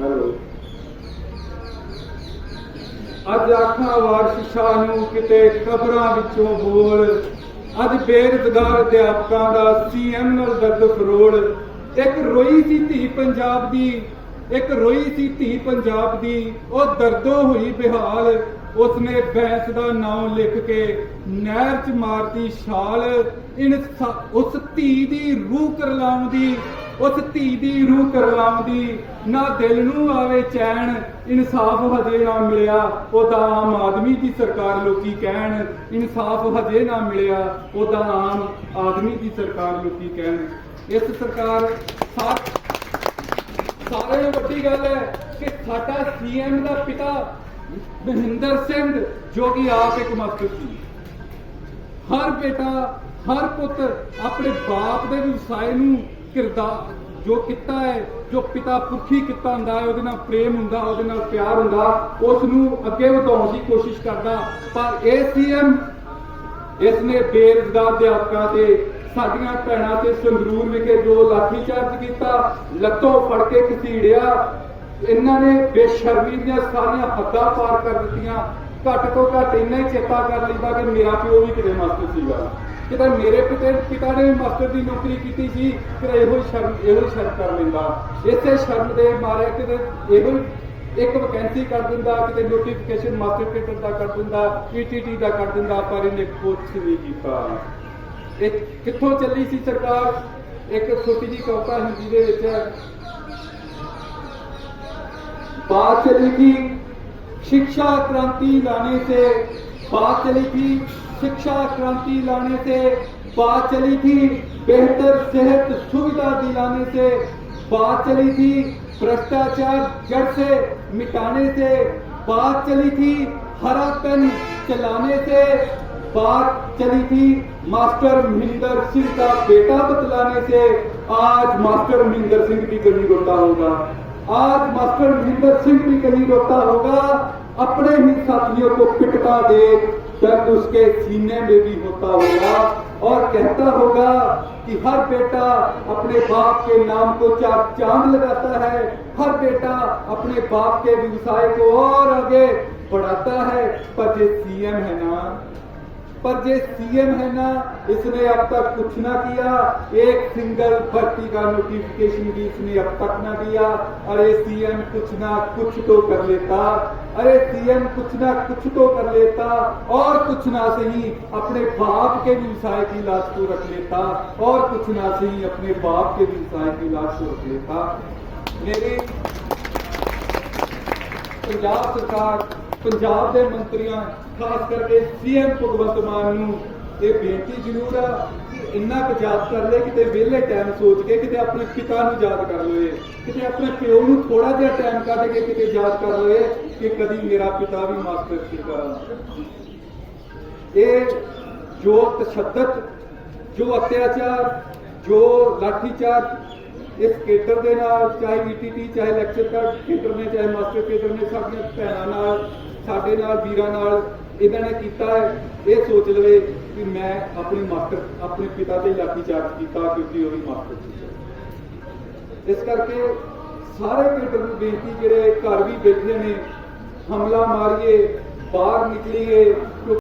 Hello ਅੱਜ ਆਖਾਂ ਵਾਰਿਸ ਨੂੰ ਕਿਤੇ ਕਬਰਾਂ ਵਿੱਚੋਂ ਬੋਲ। ਅੱਜ ਬੇਰੁਜ਼ਗਾਰ ਅਧਿਆਪਕਾਂ ਦਾ ਸੀਐਮ ਨਾਲ ਦਰਦ ਫਰੋੜ ਇੱਕ ਰੋਈ ਸੀ ਧੀ ਪੰਜਾਬ ਦੀ, ਇੱਕ ਰੋਈ ਸੀ ਧੀ ਪੰਜਾਬ ਦੀ। ਉਹ ਦਰਦੋਂ ਹੋਈ ਬਿਹਾਲ। ਉਸਨੇ ਬੈਂਸ ਦਾ ਨਾਮ ਲਿਖ ਕੇ ਨਹਿਰ 'ਚ ਮਾਰਦੀ ਛਾਲ। ਇਨਸਾ ਉਸ ਧੀ ਦੀ ਰੂਹ ਕਰਲਾਉਂਦੀ। ਉਸ ਧੀ ਦੀ ਰੂਹ ਕਰਲਾਉਂਦੀ ਨਾ ਦਿਲ ਨੂੰ ਆਵੇ ਚੈਨ, ਇਨਸਾਫ ਹਜੇ ਨਾ ਮਿਲਿਆ। ਉਹਦਾ ਆਮ ਆਦਮੀ ਦੀ ਸਰਕਾਰ ਲੋਕੀ ਕਹਿਣ, ਇਨਸਾਫ ਹਜੇ ਨਾ ਮਿਲਿਆ। ਉਹਦਾ ਆਮ ਆਦਮੀ ਦੀ ਸਰਕਾਰ ਲੋਕੀ ਕਹਿਣ। ਇਸ ਸਰਕਾਰ ਸਾਰੇ ਨਾਲੋਂ ਵੱਡੀ ਗੱਲ ਹੈ ਕਿ ਸਾਡਾ ਸੀਐਮ ਦਾ ਪਿਤਾ ਮਹਿੰਦਰ ਸਿੰਘ, ਜੋ ਕਿ ਆਪ ਇੱਕ ਮਾਸਟਰ ਸੀ। ਹਰ ਬੇਟਾ, ਹਰ ਪੁੱਤ ਆਪਣੇ ਬਾਪ ਦੇ ਵਿਵਸਾਏ ਨੂੰ ਕਿਰਦਾਰ ਜੋ ਕੀਤਾ ਹੈ, ਜੋ ਪਿਤਾ ਪੁਰਖੀ ਕੀਤਾ ਹੁੰਦਾ ਹੈ, ਉਹਦੇ ਨਾਲ ਪ੍ਰੇਮ ਹੁੰਦਾ, ਉਹਦੇ ਨਾਲ ਪਿਆਰ ਹੁੰਦਾ ਉਸ ਨੂੰ ਅੱਗੇ ਵਧਾਉਣ ਦੀ ਕੋਸ਼ਿਸ਼ ਕਰਦਾ। ਪਰ ਇਹ ਸੀਐਮ ਇਸ ਨੇ ਬੇਰੁਜ਼ਗਾਰ ਅਧਿਆਪਕਾਂ ਤੇ ਸਾਡੀਆਂ ਭੈਣਾਂ ਤੇ ਸੰਗਰੂਰ ਵਿਖੇ ਜੋ ਲਾਠੀ ਚਾਰਜ ਕੀਤਾ, ਲੱਤੋਂ ਫੜ ਕੇ ਘਸੀੜਿਆ। ਇਹਨਾਂ ਨੇ ਬੇਸ਼ਰਮੀ ਦੀਆਂ ਸਾਰੀਆਂ ਹੱਦਾਂ ਪਾਰ ਕਰ ਦਿੱਤੀਆਂ। ਘੱਟ ਤੋਂ ਘੱਟ ਇੰਨਾ ਹੀ ਚੇਤਾ ਕਰ ਲਈਦਾ ਕਿ ਮੇਰਾ ਪਿਓ ਵੀ ਕਿਤੇ ਮਾਸਟਰ ਸੀਗਾ। ਕਿਤੇ ਮੇਰੇ ਪਿਤਾ ਪਿਤਾ ਨੇ ਵੀ ਮਾਸਟਰ ਦੀ ਨੌਕਰੀ ਕੀਤੀ ਸੀ ਫਿਰ ਇਹੋ ਹੀ ਸ਼ਰਮ ਇਹੋ ਹੀ ਸ਼ਰਮ ਕਰ ਲੈਂਦਾ ਇਸੇ ਸ਼ਰਮ ਦੇ ਮਾਰੇ ਕਿਤੇ ਇਹੋ ਹੀ ਇੱਕ ਵੈਕੈਂਸੀ ਕਰ ਦਿੰਦਾ ਕਿਤੇ ਨੋਟੀਫਿਕੇਸ਼ਨ ਮਾਸਟਰ ਕੇਟਰ ਦਾ ਕਰ ਦਿੰਦਾ ਪੀਟੀਟੀ ਦਾ ਕਰ ਦਿੰਦਾ ਪਰ ਇਹਨੇ ਕੁਝ ਨਹੀਂ ਕੀਤਾ ਇਹ ਕਿੱਥੋਂ ਚੱਲੀ ਸੀ ਸਰਕਾਰ ਇੱਕ ਛੋਟੀ ਜੀ ਕਵਿਤਾ ਹਿੰਦੀ ਦੇ ਵਿੱਚ बात चली थी शिक्षा क्रांति लाने से बात चली थी शिक्षा क्रांति लाने से बात चली थी बेहतर सेहत सुविधा दिलाने से बात चली थी भ्रष्टाचार जड़ से मिटाने से बात चली थी हरा पेन चलाने से बात चली थी मास्टर महेंद्र सिंह का बेटा बतलाने से आज मास्टर महेंद्र सिंह भी कहीं रोता होगा आज मास्टर महेंद्र सिंह भी कहीं रोता होगा अपने ही साथियों को पिटता देख दर्द उसके सीने में भी होता होगा। और कहता होगा कि हर बेटा अपने बाप के नाम को चार चाँद लगाता है, हर बेटा अपने बाप के व्यवसाय को और आगे बढ़ाता है। पर ये सीएम है ना? पर ये सीएम है ना, इसने अब तक कुछ ना किया। एक सिंगल भर्ती का नोटिफिकेशन भी इसने अब तक ना दिया। अरे सीएम कुछ ना कुछ तो कर लेता। अरे सीएम कुछ ना कुछ तो कर लेता। और कुछ ना सही अपने बाप के व्यवसाय की लाश को रख लेता। और कुछ ना सही अपने बाप के व्यवसाय की लाश को रख लेता। मेरे पंजाब सरकार ਪੰਜਾਬ ਦੇ ਮੰਤਰੀਆਂ, ਖਾਸ ਕਰਕੇ ਸੀਐਮ ਭਗਵੰਤ ਮਾਨ ਨੂੰ ਇਹ ਬੇਨਤੀ ਜ਼ਰੂਰ ਆ ਕਿ ਇੰਨਾ ਕੁ ਯਾਦ ਕਰ ਲੈ ਕਿਤੇ ਵਿਹਲੇ ਟਾਈਮ ਸੋਚ ਕੇ, ਕਿਤੇ ਆਪਣੇ ਪਿਤਾ ਨੂੰ ਯਾਦ ਕਰ ਲਵੇ ਕਿਤੇ ਆਪਣੇ ਪਿਓ ਨੂੰ ਥੋੜਾ ਜਿਹਾ ਟਾਈਮ ਕੱਢ ਕੇ ਕਿਤੇ ਯਾਦ ਕਰ ਲਵੇ ਕਿ ਕਦੀ ਮੇਰਾ ਪਿਤਾ ਵੀ ਮਾਸਟਰ ਸੀਗਾ ਇਹ ਜੋ ਤਸ਼ੱਦਦ, ਜੋ ਅਤਿਆਚਾਰ, ਜੋ ਲਾਠੀਚਾਰ ਇਸ ਕੇਟਰ ਦੇ ਨਾਲ, ਚਾਹੇ ਈਟੀਟੀ ਚਾਹੇ ਲੈਕਚਰ ਕਰ ਕੇਟਰ ਨੇ, ਚਾਹੇ ਮਾਸਟਰ ਕੇਟਰ ਨੇ, ਸਾਡੀਆਂ ਭੈਣਾਂ ਨਾਲ, ਸਾਡੇ ਨਾਲ, ਵੀਰਾਂ ਨਾਲ ਇਹਨਾਂ ਨੇ ਕੀਤਾ ਹੈ। ਇਹ ਸੋਚ ਲਵੇ ਕਿ ਮੈਂ ਆਪਣੀ ਮਾਸਟਰ ਆਪਣੇ ਪਿਤਾ ਤੇ ਲਾਠੀਚਾਰਜ ਕੀਤਾ ਕਿਉਂਕਿ ਉਹ ਵੀ ਮਾਸਟਰ ਸੀ। ਇਸ ਕਰਕੇ ਸਾਰੇ ਕੇਟਰ ਨੂੰ ਬੇਨਤੀ, ਜਿਹੜੇ ਘਰ ਵੀ ਬੈਠੇ ਨੇ, ਹਮਲਾ ਮਾਰੀਏ, ਬਾਹਰ ਨਿਕਲੀਏ